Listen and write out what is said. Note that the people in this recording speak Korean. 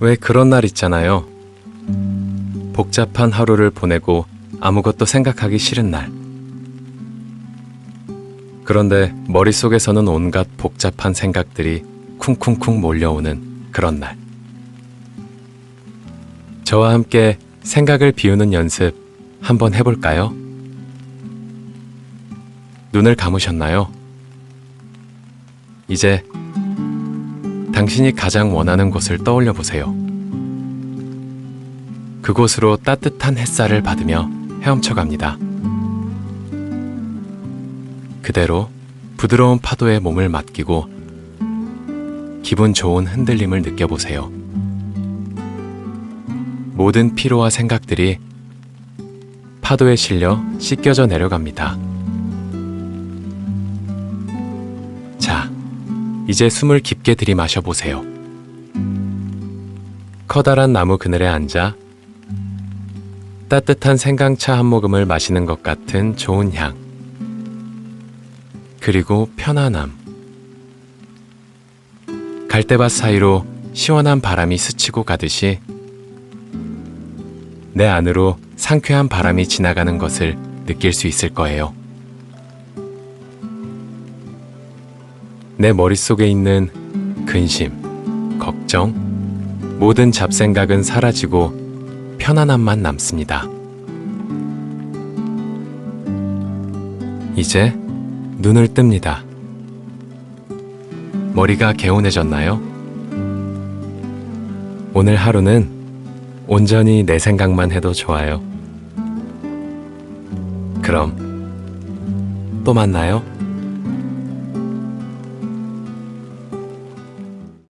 왜 그런 날 있잖아요. 복잡한 하루를 보내고 아무것도 생각하기 싫은 날. 그런데 머릿속에서는 온갖 복잡한 생각들이 쿵쿵쿵 몰려오는 그런 날. 저와 함께 생각을 비우는 연습 한번 해볼까요? 눈을 감으셨나요? 이제 당신이 가장 원하는 곳을 떠올려 보세요. 그곳으로 따뜻한 햇살을 받으며 헤엄쳐 갑니다. 그대로 부드러운 파도에 몸을 맡기고 기분 좋은 흔들림을 느껴보세요. 모든 피로와 생각들이 파도에 실려 씻겨져 내려갑니다. 이제 숨을 깊게 들이마셔 보세요. 커다란 나무 그늘에 앉아 따뜻한 생강차 한 모금을 마시는 것 같은 좋은 향. 그리고 편안함. 갈대밭 사이로 시원한 바람이 스치고 가듯이 내 안으로 상쾌한 바람이 지나가는 것을 느낄 수 있을 거예요. 내 머릿속에 있는 근심, 걱정, 모든 잡생각은 사라지고 편안함만 남습니다. 이제 눈을 뜹니다. 머리가 개운해졌나요? 오늘 하루는 온전히 내 생각만 해도 좋아요. 그럼 또 만나요.